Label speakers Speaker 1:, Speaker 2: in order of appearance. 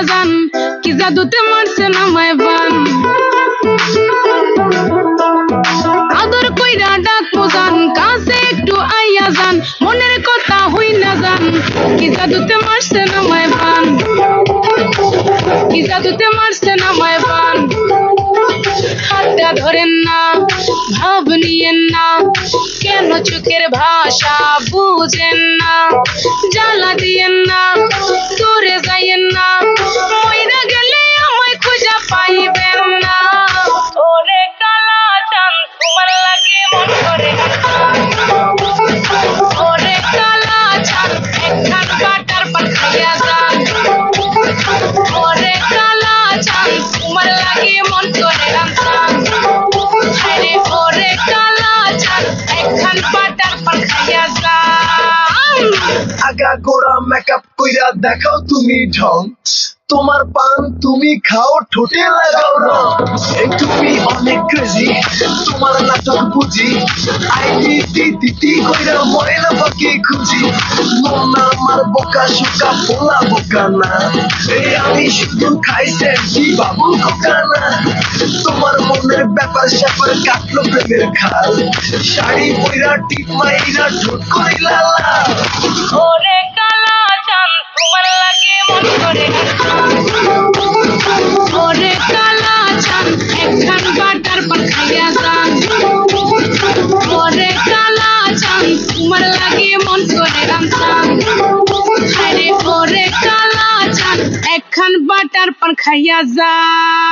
Speaker 1: জাদুতে মারছে নামায় বান? আদর কইরা ডাক মোজান কাছে একটু আইয়া যান মনের কথা হই না যান কি জাদুতে মারছে নামায় বান? কি জাদুতে মারছে নামায় বান? হাতটা ধরেন না, ভাব নিয়েন না, কেন চোখের ভাষা বুঝেন না? জ্বালা দিয়েন না
Speaker 2: আগা গোড়া মেকআপ কইরা দেখাও তুমি ঢং। তোমার পান তুমি খাও, ঠোঁটে লাগাও রং। তুমি অনেক ক্রেজি তোমার নাটক বুঝি আইডি টি কইরা ময়না পাখি খুঁজি। মন আমার বোকা শুকা পোলা বোকা না। এই আমি শুধু খাই স্যান্ডি, বাবু কোকা না। তোমার মনের ব্যাপার স্যাপার কাটলো প্রেমের খাল। শাড়ি পইরা টিপ মাইরা ঠোঁট কইলা
Speaker 1: লাগে মন করে ওরে কালা চান একখান বাটার পান খাইয়া যান